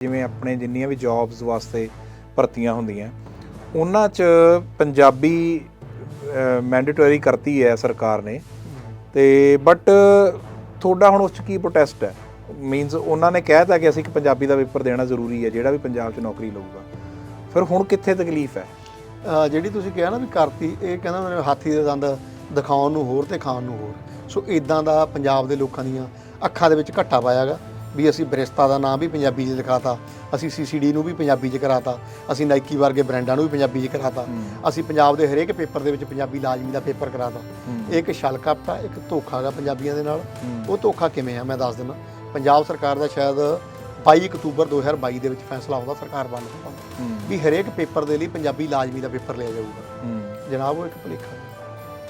ਜਿਵੇਂ ਆਪਣੇ ਜਿੰਨੀਆਂ ਵੀ ਜੌਬਸ ਵਾਸਤੇ ਭਰਤੀਆਂ ਹੁੰਦੀਆਂ, ਉਹਨਾਂ 'ਚ ਪੰਜਾਬੀ ਮੈਂਡੇਟਰੀ ਕਰਤੀ ਹੈ ਸਰਕਾਰ ਨੇ। ਤੇ ਬਟ ਤੁਹਾਡਾ ਹੁਣ ਉਸ 'ਚ ਕੀ ਪ੍ਰੋਟੈਸਟ ਹੈ? ਮੀਨਸ ਉਹਨਾਂ ਨੇ ਕਹਿਤਾ ਕਿ ਅਸੀਂ ਇੱਕ ਪੰਜਾਬੀ ਦਾ ਪੇਪਰ ਦੇਣਾ ਜ਼ਰੂਰੀ ਹੈ, ਜਿਹੜਾ ਵੀ ਪੰਜਾਬ 'ਚ ਨੌਕਰੀ ਲਊਗਾ। ਫਿਰ ਹੁਣ ਕਿੱਥੇ ਤਕਲੀਫ ਹੈ? ਜਿਹੜੀ ਤੁਸੀਂ ਕਿਹਾ ਨਾ ਵੀ ਕਰਤੀ, ਇਹ ਕਹਿੰਦਾ ਮੈਨੂੰ ਹਾਥੀ ਦੇ ਦੰਦ ਦਿਖਾਉਣ ਨੂੰ ਹੋਰ ਤੇ ਖਾਣ ਨੂੰ ਹੋਰ। ਸੋ ਇਦਾਂ ਦਾ ਪੰਜਾਬ ਦੇ ਲੋਕਾਂ ਦੀਆਂ ਅੱਖਾਂ ਦੇ ਵਿੱਚ ਘੱਟਾ ਪਾਇਆਗਾ। ਵੀ ਅਸੀਂ ਬਰਿਸਤਾ ਦਾ ਨਾਮ ਵੀ ਪੰਜਾਬੀ 'ਚ ਲਿਖਾਤਾ ਅਸੀਂ ਸੀਸੀਡੀ ਨੂੰ ਵੀ ਪੰਜਾਬੀ 'ਚ ਕਰਾਤਾ ਅਸੀਂ ਨਾਈਕੀ ਵਰਗੇ ਬ੍ਰਾਂਡਾਂ ਨੂੰ ਵੀ ਪੰਜਾਬੀ 'ਚ ਕਰਾਤਾ ਅਸੀਂ ਪੰਜਾਬ ਦੇ ਹਰੇਕ ਪੇਪਰ ਦੇ ਵਿੱਚ ਪੰਜਾਬੀ ਲਾਜ਼ਮੀ ਦਾ ਪੇਪਰ ਕਰਾਤਾ। ਇਹ ਇੱਕ ਛਲਕਪਟ ਇੱਕ ਧੋਖਾ ਗਾ ਪੰਜਾਬੀਆਂ ਦੇ ਨਾਲ। ਉਹ ਧੋਖਾ ਕਿਵੇਂ ਆ ਮੈਂ ਦੱਸ ਦਿੰਦਾ ਪੰਜਾਬ ਸਰਕਾਰ ਦਾ ਸ਼ਾਇਦ 22 ਅਕਤੂਬਰ 2022 ਦੇ ਵਿੱਚ ਫੈਸਲਾ ਆਉਂਦਾ ਸਰਕਾਰ ਬੰਦ ਹੋਣ ਵੀ ਹਰੇਕ ਪੇਪਰ ਦੇ ਲਈ ਪੰਜਾਬੀ ਲਾਜ਼ਮੀ ਦਾ ਪੇਪਰ ਲਿਆ ਜਾਊਗਾ। ਜਨਾਬ ਉਹ ਇੱਕ ਭੁਲੇਖਾ।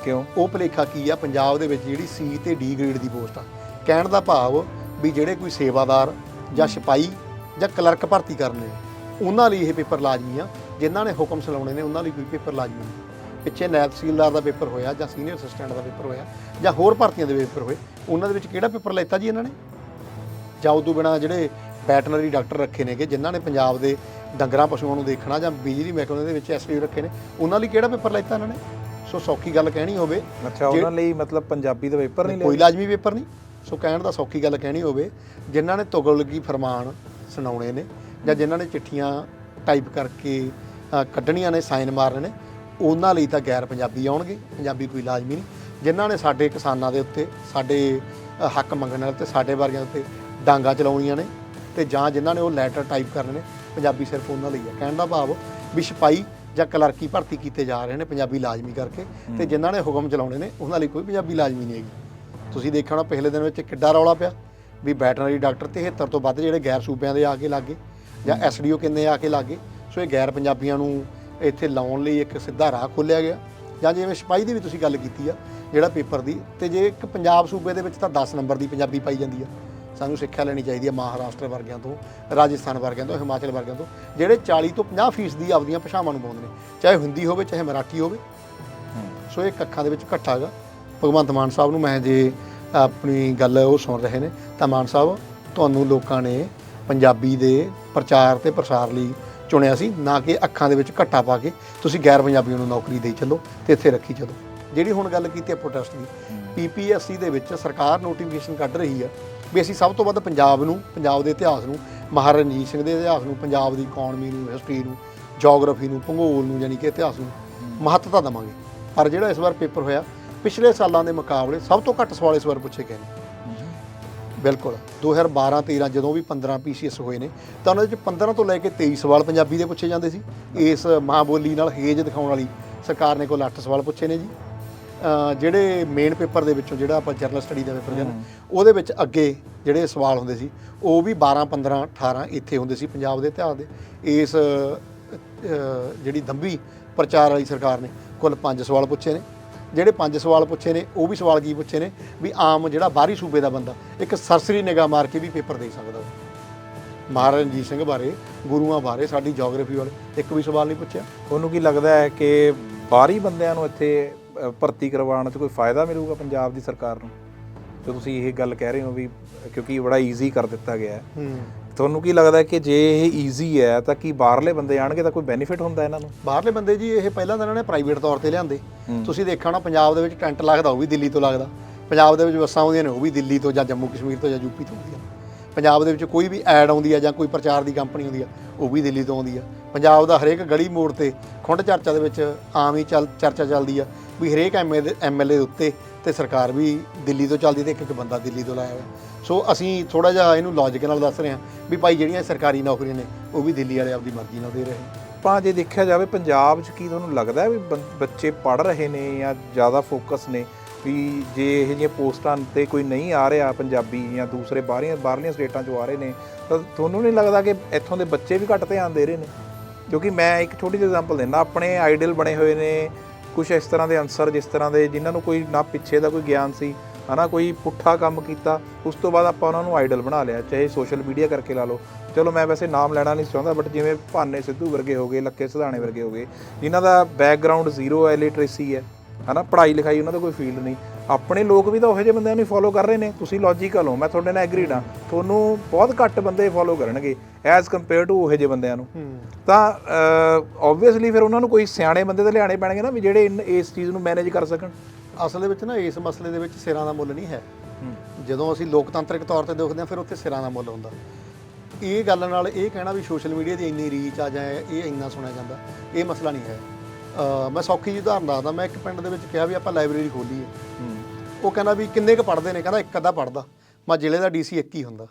ਕਿਉਂ? ਉਹ ਭੁਲੇਖਾ ਕੀ ਆ? ਪੰਜਾਬ ਦੇ ਵਿੱਚ ਜਿਹੜੀ ਸੀ ਤੇ ਡੀ ਗ੍ਰੇਡ ਦੀ ਪੋਸਟ ਆ ਕਹਿਣ ਦਾ ਭਾਵ ਵੀ ਜਿਹੜੇ ਕੋਈ ਸੇਵਾਦਾਰ ਜਾਂ ਸਿਪਾਈ ਜਾਂ ਕਲਰਕ ਭਰਤੀ ਕਰਨੇ ਉਹਨਾਂ ਲਈ ਇਹ ਪੇਪਰ ਲਾਜ਼ਮੀ ਆ। ਜਿਨ੍ਹਾਂ ਨੇ ਹੁਕਮ ਚਲਾਉਣੇ ਨੇ ਉਹਨਾਂ ਲਈ ਕੋਈ ਪੇਪਰ ਲਾਜ਼ਮੀ ਨਹੀਂ। ਪਿੱਛੇ ਨਾਇਬ ਤਹਿਸੀਲਦਾਰ ਦਾ ਪੇਪਰ ਹੋਇਆ ਜਾਂ ਸੀਨੀਅਰ ਅਸਿਸਟੈਂਟ ਦਾ ਪੇਪਰ ਹੋਇਆ ਜਾਂ ਹੋਰ ਭਰਤੀਆਂ ਦੇ ਪੇਪਰ ਹੋਏ ਉਹਨਾਂ ਦੇ ਵਿੱਚ ਕਿਹੜਾ ਪੇਪਰ ਲੈਤਾ ਜੀ ਇਹਨਾਂ ਨੇ? ਜਾਂ ਉਦੋਂ ਬਿਨਾ ਜਿਹੜੇ ਵੈਟਰਨਰੀ ਡਾਕਟਰ ਰੱਖੇ ਨੇਗੇ ਜਿਨ੍ਹਾਂ ਨੇ ਪੰਜਾਬ ਦੇ ਡੰਗਰਾਂ ਪਸ਼ੂਆਂ ਨੂੰ ਦੇਖਣਾ ਜਾਂ ਬਿਜਲੀ ਮਹਿਕਮੇ ਦੇ ਵਿੱਚ ਐਸਪੀ ਰੱਖੇ ਨੇ ਉਹਨਾਂ ਲਈ ਕਿਹੜਾ ਪੇਪਰ ਲੈਤਾ ਇਹਨਾਂ ਨੇ? ਸੋ ਸੌਖੀ ਗੱਲ ਕਹਿਣੀ ਹੋਵੇ ਅੱਛਾ ਉਹਨਾਂ ਲਈ ਮਤਲਬ ਪੰਜਾਬੀ ਦਾ ਪੇਪਰ ਨਹੀਂ ਕੋਈ ਲਿਆ। ਲਾਜ਼ਮੀ ਪੇਪਰ ਨਹੀਂ। ਸੋ ਕਹਿਣ ਦਾ ਸੌਖੀ ਗੱਲ ਕਹਿਣੀ ਹੋਵੇ ਜਿਨ੍ਹਾਂ ਨੇ ਤੁਗਲਕੀ ਫਰਮਾਨ ਸੁਣਾਉਣੇ ਨੇ ਜਾਂ ਜਿਨ੍ਹਾਂ ਨੇ ਚਿੱਠੀਆਂ ਟਾਈਪ ਕਰਕੇ ਕੱਢਣੀਆਂ ਨੇ ਸਾਈਨ ਮਾਰਨੇ ਨੇ ਉਹਨਾਂ ਲਈ ਤਾਂ ਗੈਰ ਪੰਜਾਬੀ ਆਉਣਗੇ ਪੰਜਾਬੀ ਕੋਈ ਲਾਜ਼ਮੀ ਨਹੀਂ। ਜਿਨ੍ਹਾਂ ਨੇ ਸਾਡੇ ਕਿਸਾਨਾਂ ਦੇ ਉੱਤੇ ਸਾਡੇ ਹੱਕ ਮੰਗਣ ਵਾਲੇ ਤੇ ਸਾਡੇ ਵਰਗਿਆਂ ਉੱਤੇ ਡਾਂਗਾ ਚਲਾਉਣੀਆਂ ਨੇ ਤੇ ਜਾਂ ਜਿਨ੍ਹਾਂ ਨੇ ਉਹ ਲੈਟਰ ਟਾਈਪ ਕਰਨੇ ਨੇ ਪੰਜਾਬੀ ਸਿਰਫ ਉਹਨਾਂ ਲਈ ਹੈ। ਕਹਿਣ ਦਾ ਭਾਵ ਵੀ ਸਿਪਾਈ ਜਾਂ ਕਲਰਕੀ ਭਰਤੀ ਕੀਤੇ ਜਾ ਰਹੇ ਨੇ ਪੰਜਾਬੀ ਲਾਜ਼ਮੀ ਕਰਕੇ ਤੇ ਜਿਨ੍ਹਾਂ ਨੇ ਹੁਕਮ ਚਲਾਉਣੇ ਨੇ ਉਹਨਾਂ ਲਈ ਕੋਈ ਪੰਜਾਬੀ ਲਾਜ਼ਮੀ ਨਹੀਂ ਹੈਗੀ। ਤੁਸੀਂ ਦੇਖਿਆ ਹੋਣਾ ਪਿਛਲੇ ਦਿਨ ਵਿੱਚ ਕਿੱਡਾ ਰੌਲਾ ਪਿਆ ਵੀ ਵੈਟਰਨਰੀ ਡਾਕਟਰ 73 ਤੋਂ ਵੱਧ ਜਿਹੜੇ ਗੈਰ ਸੂਬਿਆਂ ਦੇ ਆ ਕੇ ਲੱਗੇ ਜਾਂ ਐਸਡੀਓ ਕਿੰਨੇ ਆ ਕੇ ਲੱਗੇ ਸੋ ਇਹ ਗੈਰ ਪੰਜਾਬੀਆਂ ਨੂੰ ਇੱਥੇ ਲਾਉਣ ਲਈ ਇੱਕ ਸਿੱਧਾ ਰਾਹ ਖੋਲ੍ਹਿਆ ਗਿਆ। ਜਾਂ ਜਿਵੇਂ ਸਿਪਾਹੀ ਦੀ ਵੀ ਤੁਸੀਂ ਗੱਲ ਕੀਤੀ ਆ ਜਿਹੜਾ ਪੇਪਰ ਦੀ ਤੇ ਜੇ ਇੱਕ ਪੰਜਾਬ ਸੂਬੇ ਦੇ ਵਿੱਚ ਤਾਂ 10 ਨੰਬਰ ਦੀ ਪੰਜਾਬੀ ਪਾਈ ਜਾਂਦੀ ਆ। ਸਾਨੂੰ ਸਿੱਖਿਆ ਲੈਣੀ ਚਾਹੀਦੀ ਹੈ ਮਹਾਰਾਸ਼ਟਰ ਵਰਗਿਆਂ ਤੋਂ ਰਾਜਸਥਾਨ ਵਰਗਿਆਂ ਤੋਂ ਹਿਮਾਚਲ ਵਰਗਿਆਂ ਤੋਂ ਜਿਹੜੇ 40 ਤੋਂ 50 ਫੀਸਦੀ ਦੀ ਆਪਦੀਆਂ ਭਾਸ਼ਾਵਾਂ ਨੂੰ ਬੋਲਦੇ ਨੇ। ਚਾਹੇ ਹਿੰਦੀ ਹੋਵੇ ਚਾਹੇ ਮਰਾਠੀ ਹੋਵੇ। ਸੋ ਇਹ ਅੱਖਾਂ ਦੇ ਵਿੱਚ ਘੱਟਾ ਗਾ ਭਗਵੰਤ ਮਾਨ ਸਾਹਿਬ ਨੂੰ ਮੈਂ ਜੇ ਆਪਣੀ ਗੱਲ ਉਹ ਸੁਣ ਰਹੇ ਨੇ, ਤਾਂ ਮਾਨ ਸਾਹਿਬ, ਤੁਹਾਨੂੰ ਲੋਕਾਂ ਨੇ ਪੰਜਾਬੀ ਦੇ ਪ੍ਰਚਾਰ ਤੇ ਪ੍ਰਸਾਰ ਲਈ ਚੁਣਿਆ ਸੀ, ਨਾ ਕਿ ਅੱਖਾਂ ਦੇ ਵਿੱਚ ਘੱਟਾ ਪਾ ਕੇ ਤੁਸੀਂ ਗੈਰ ਪੰਜਾਬੀਆਂ ਨੂੰ ਨੌਕਰੀ ਦੇਈ ਚੱਲੋ ਤੇ ਇੱਥੇ ਰੱਖੀ ਚੱਲੋ। ਜਿਹੜੀ ਹੁਣ ਗੱਲ ਕੀਤੀ ਹੈ ਪ੍ਰੋਟੈਸਟ ਦੀ ਪੀਪੀਐਸਸੀ ਦੇ ਵਿੱਚ ਸਰਕਾਰ ਨੋਟੀਫਿਕੇਸ਼ਨ ਕੱਢ ਰਹੀ ਹੈ ਵੀ ਅਸੀਂ ਸਭ ਤੋਂ ਵੱਧ ਪੰਜਾਬ ਨੂੰ, ਪੰਜਾਬ ਦੇ ਇਤਿਹਾਸ ਨੂੰ ਮਹਾਰਾਜਾ ਰਣਜੀਤ ਸਿੰਘ ਦੇ ਇਤਿਹਾਸ ਨੂੰ, ਪੰਜਾਬ ਦੀ ਇਕਨੋਮੀ ਨੂੰ ਹਿਸਟਰੀ ਨੂੰ ਜੀਓਗ੍ਰਾਫੀ ਨੂੰ, ਭੂਗੋਲ ਨੂੰ ਯਾਨੀ ਕਿ ਇਤਿਹਾਸ ਨੂੰ ਮਹੱਤਤਾ ਦੇਵਾਂਗੇ। ਪਰ ਜਿਹੜਾ ਇਸ ਵਾਰ ਪੇਪਰ ਹੋਇਆ ਪਿਛਲੇ ਸਾਲਾਂ ਦੇ ਮੁਕਾਬਲੇ ਸਭ ਤੋਂ ਘੱਟ ਸਵਾਲ ਇਸ ਵਾਰ ਪੁੱਛੇ ਗਏ ਨੇ। ਬਿਲਕੁਲ। 2012 13 ਜਦੋਂ ਵੀ 15 ਪੀਸੀਐਸ ਹੋਏ ਨੇ ਤਾਂ ਉਹਨਾਂ ਦੇ ਵਿੱਚ 15 ਤੋਂ ਲੈ ਕੇ 23 ਸਵਾਲ ਪੰਜਾਬੀ ਦੇ ਪੁੱਛੇ ਜਾਂਦੇ ਸੀ। ਇਸ ਮਾਂ ਬੋਲੀ ਨਾਲ ਹੇਜ ਦਿਖਾਉਣ ਵਾਲੀ ਸਰਕਾਰ ਨੇ ਕੋਲ 8 ਸਵਾਲ ਪੁੱਛੇ ਨੇ ਜੀ। ਜਿਹੜੇ ਮੇਨ ਪੇਪਰ ਦੇ ਵਿੱਚੋਂ ਜਿਹੜਾ ਆਪਾਂ ਜਰਨਲ ਸਟੱਡੀ ਦਾ ਪੇਪਰ ਕਹਿੰਦੇ ਉਹਦੇ ਵਿੱਚ ਅੱਗੇ ਜਿਹੜੇ ਸਵਾਲ ਹੁੰਦੇ ਸੀ ਉਹ ਵੀ 12 15 18 ਇੱਥੇ ਹੁੰਦੇ ਸੀ ਪੰਜਾਬ ਦੇ ਇਤਿਹਾਸ ਦੇ। ਇਸ ਜਿਹੜੀ ਦੰਬੀ ਪ੍ਰਚਾਰ ਵਾਲੀ ਸਰਕਾਰ ਨੇ ਕੁੱਲ 5 ਸਵਾਲ ਪੁੱਛੇ ਨੇ। ਜਿਹੜੇ 5 ਸਵਾਲ ਪੁੱਛੇ ਨੇ ਉਹ ਵੀ ਸਵਾਲ ਕੀ ਪੁੱਛੇ ਨੇ ਵੀ ਆਮ ਜਿਹੜਾ ਬਾਹਰੀ ਸੂਬੇ ਦਾ ਬੰਦਾ ਇੱਕ ਸਰਸਰੀ ਨਿਗਾਹ ਮਾਰ ਕੇ ਵੀ ਪੇਪਰ ਦੇ ਸਕਦਾ। ਮਹਾਰਾਜਾ ਰਣਜੀਤ ਸਿੰਘ ਬਾਰੇ ਗੁਰੂਆਂ ਬਾਰੇ ਸਾਡੀ ਜੀਓਗ੍ਰਾਫੀ ਵਾਲੇ ਇੱਕ ਵੀ ਸਵਾਲ ਨਹੀਂ ਪੁੱਛਿਆ। ਤੁਹਾਨੂੰ ਕੀ ਲੱਗਦਾ ਹੈ ਕਿ ਬਾਹਰੀ ਬੰਦਿਆਂ ਨੂੰ ਇੱਥੇ ਭਰਤੀ ਕਰਵਾਉਣ 'ਚ ਕੋਈ ਫਾਇਦਾ ਮਿਲੂਗਾ ਪੰਜਾਬ ਦੀ ਸਰਕਾਰ ਨੂੰ? ਜੋ ਤੁਸੀਂ ਇਹ ਗੱਲ ਕਹਿ ਰਹੇ ਹੋ ਵੀ ਕਿਉਂਕਿ ਬੜਾ ਈਜ਼ੀ ਕਰ ਦਿੱਤਾ ਗਿਆ ਹੂੰ। ਤੁਹਾਨੂੰ ਕੀ ਲੱਗਦਾ ਕਿ ਜੇ ਇਹ ਈਜ਼ੀ ਹੈ ਤਾਂ ਕੀ ਬਾਹਰਲੇ ਬੰਦੇ ਆਣਗੇ ਤਾਂ ਕੋਈ ਬੈਨੀਫਿਟ ਹੁੰਦਾ ਇਹਨਾਂ ਨੂੰ? ਬਾਹਰਲੇ ਬੰਦੇ ਜੀ ਇਹ ਪਹਿਲਾਂ ਤਾਂ ਇਹਨਾਂ ਨੇ ਪ੍ਰਾਈਵੇਟ ਤੌਰ ਤੇ ਲਿਆਂਦੇ। ਤੁਸੀਂ ਦੇਖਿਆ ਹੋਣਾ ਪੰਜਾਬ ਦੇ ਵਿੱਚ ਟੈਂਟ ਲੱਗਦਾ ਉਹ ਵੀ ਦਿੱਲੀ ਤੋਂ ਲੱਗਦਾ। ਪੰਜਾਬ ਦੇ ਵਿੱਚ ਬੱਸਾਂ ਆਉਂਦੀਆਂ ਨੇ ਉਹ ਵੀ ਦਿੱਲੀ ਤੋਂ ਜਾਂ ਜੰਮੂ ਕਸ਼ਮੀਰ ਤੋਂ ਜਾਂ ਯੂਪੀ ਤੋਂ ਆਉਂਦੀਆਂ ਪੰਜਾਬ ਦੇ ਵਿੱਚ ਕੋਈ ਵੀ ਐਡ ਆਉਂਦੀ ਆ ਜਾਂ ਕੋਈ ਪ੍ਰਚਾਰ ਦੀ ਕੰਪਨੀ ਆਉਂਦੀ ਆ ਉਹ ਵੀ ਦਿੱਲੀ ਤੋਂ ਆਉਂਦੀ ਆ। ਪੰਜਾਬ ਦਾ ਹਰੇਕ ਗਲੀ ਮੋੜ ਤੇ ਖੁੰਡ ਚਰਚਾ ਦੇ ਵਿੱਚ ਆਮ ਹੀ ਚਰਚਾ ਚੱਲਦੀ ਆ। ਵੀ ਹਰੇਕ ਐਮਏ ਦੇ ਐਮਐਲਏ ਦੇ ਉੱਤੇ ਤੇ ਸਰਕਾਰ ਵੀ ਦਿੱਲੀ ਤੋਂ ਚੱਲਦੀ ਤੇ ਇੱਕ ਇੱਕ ਬੰਦਾ ਦਿੱਲੀ ਤੋਂ ਲਾਇਆ ਹੋਇਆ। ਸੋ ਅਸੀਂ ਥੋੜਾ ਜਿਹਾ ਇਹਨੂੰ ਲੌਜੀਕ ਨਾਲ ਦੱਸ ਰਹੇ ਹਾਂ ਵੀ ਭਾਈ ਜਿਹੜੀਆਂ ਸਰਕਾਰੀ ਨੌਕਰੀਆਂ ਨੇ, ਉਹ ਵੀ ਦਿੱਲੀ ਵਾਲੇ ਆਪਦੀ ਮਰਜ਼ੀ ਨਾਲ ਦੇ ਰਹੇ ਨੇ। ਆਪਾਂ ਜੇ ਦੇਖਿਆ ਜਾਵੇ ਪੰਜਾਬ 'ਚ ਕੀ ਤੁਹਾਨੂੰ ਲੱਗਦਾ ਵੀ ਬੰ- ਬੱਚੇ ਪੜ ਰਹੇ ਨੇ ਜਾਂ ਜ਼ਿਆਦਾ ਫੋਕਸ ਨੇ? ਵੀ ਜੇ ਇਹ ਜਿਹੀਆਂ ਪੋਸਟਾਂ ਤੇ ਕੋਈ ਨਹੀਂ ਆ ਰਿਹਾ ਪੰਜਾਬੀ ਜਾਂ ਦੂਸਰੇ ਬਾਹਰੀਆਂ, ਬਾਹਰਲੀਆਂ ਸਟੇਟਾਂ 'ਚੋਂ ਆ ਰਹੇ ਨੇ, ਤਾਂ ਤੁਹਾਨੂੰ ਨਹੀਂ ਲੱਗਦਾ ਕਿ ਇੱਥੋਂ ਦੇ ਬੱਚੇ ਵੀ ਘੱਟ ਧਿਆਨ ਦੇ ਰਹੇ ਨੇ? ਕਿਉਂਕਿ ਮੈਂ ਇੱਕ ਛੋਟੀ ਜਿਹੀ ਐਗਜ਼ਾਮਪਲ ਦਿੰਦਾ, ਆਪਣੇ ਆਈਡਲ ਬਣੇ ਹੋਏ ਨੇ ਕੁਝ ਇਸ ਤਰ੍ਹਾਂ ਦੇ ਅਨਸਰ ਜਿਸ ਤਰ੍ਹਾਂ ਦੇ ਜਿਨ੍ਹਾਂ ਨੂੰ ਕੋਈ ਨਾ ਪਿੱਛੇ ਦਾ ਕੋਈ ਗਿਆਨ ਸੀ, ਹਨਾ, ਕੋਈ ਪੁੱਠਾ ਕੰਮ ਕੀਤਾ, ਉਸ ਤੋਂ ਬਾਅਦ ਆਪਾਂ ਉਹਨਾਂ ਨੂੰ ਆਈਡਲ ਬਣਾ ਲਿਆ, ਚਾਹੇ ਸੋਸ਼ਲ ਮੀਡੀਆ ਕਰਕੇ ਲਾ ਲਓ। ਚਲੋ, ਮੈਂ ਵੈਸੇ ਨਾਮ ਲੈਣਾ ਨਹੀਂ ਚਾਹੁੰਦਾ ਬਟ ਜਿਵੇਂ ਭਾਨੇ ਸਿੱਧੂ ਵਰਗੇ ਹੋ ਗਏ, ਲੱਕੇ ਸਿਧਾਣੇ ਵਰਗੇ ਹੋ ਗਏ, ਜਿਨ੍ਹਾਂ ਦਾ ਬੈਕਗ੍ਰਾਉਂਡ ਜ਼ੀਰੋ ਹੈ ਲਿਟਰੇਸੀ ਹੈ, ਹਨਾ ਪੜ੍ਹਾਈ ਲਿਖਾਈ ਉਹਨਾਂ ਦਾ ਕੋਈ ਫੀਲਡ ਨਹੀਂ। ਆਪਣੇ ਲੋਕ ਵੀ ਤਾਂ ਉਹੋ ਜਿਹੇ ਬੰਦਿਆਂ ਨੂੰ ਫੋਲੋ ਕਰ ਰਹੇ ਨੇ। ਤੁਸੀਂ ਲੌਜੀਕਲ ਹੋ ਮੈਂ ਤੁਹਾਡੇ ਨਾਲ ਐਗਰੀਡ ਹਾਂ ਤੁਹਾਨੂੰ ਬਹੁਤ ਘੱਟ ਬੰਦੇ ਫੋਲੋ ਕਰਨਗੇ ਐਜ਼ ਕੰਪੇਅਰ ਟੂ ਉਹੋ ਜਿਹੇ ਬੰਦਿਆਂ ਨੂੰ। ਤਾਂ ਆਬਵੀਅਸਲੀ ਫਿਰ ਉਹਨਾਂ ਨੂੰ ਕੋਈ ਸਿਆਣੇ ਬੰਦੇ ਤਾਂ ਲਿਆਣੇ ਪੈਣਗੇ ਨਾ ਵੀ ਜਿਹੜੇ ਇਸ ਚੀਜ਼ ਨੂੰ ਮੈਨੇਜ ਕਰ ਸਕਣ। ਅਸਲ ਦੇ ਵਿੱਚ ਨਾ ਇਸ ਮਸਲੇ ਦੇ ਵਿੱਚ ਸਿਰਾਂ ਦਾ ਮੁੱਲ ਨਹੀਂ ਹੈ। ਜਦੋਂ ਅਸੀਂ ਲੋਕਤੰਤਰਿਕ ਤੌਰ ਤੇ ਦੇਖਦੇ ਹਾਂ ਫਿਰ ਉੱਥੇ ਸਿਰਾਂ ਦਾ ਮੁੱਲ ਹੁੰਦਾ। ਇਹ ਗੱਲ ਨਾਲ ਇਹ ਕਹਿਣਾ ਵੀ ਸੋਸ਼ਲ ਮੀਡੀਆ ਦੀ ਇੰਨੀ ਰੀਚ ਆ ਜਾਏ ਇਹ ਇੰਨਾ ਸੁਣਿਆ ਜਾਂਦਾ ਇਹ ਮਸਲਾ ਨਹੀਂ ਹੈ। ਮੈਂ ਸੌਖੀ ਜਿਹੀ ਉਦਾਹਰਨ ਦੱਸਦਾ। ਮੈਂ ਇੱਕ ਪਿੰਡ ਦੇ ਵਿੱਚ ਕਿਹਾ ਵੀ ਆਪਾਂ ਲਾਇਬ੍ਰੇਰੀ ਖੋਲੀਏ। ਉਹ ਕਹਿੰਦਾ ਵੀ ਕਿੰਨੇ ਕੁ ਪੜ੍ਹਦੇ ਨੇ? ਕਹਿੰਦਾ ਇੱਕ ਅੱਧਾ ਪੜ੍ਹਦਾ। ਮੈਂ ਜ਼ਿਲ੍ਹੇ ਦਾ ਡੀਸੀ ਇੱਕ ਹੀ ਹੁੰਦਾ।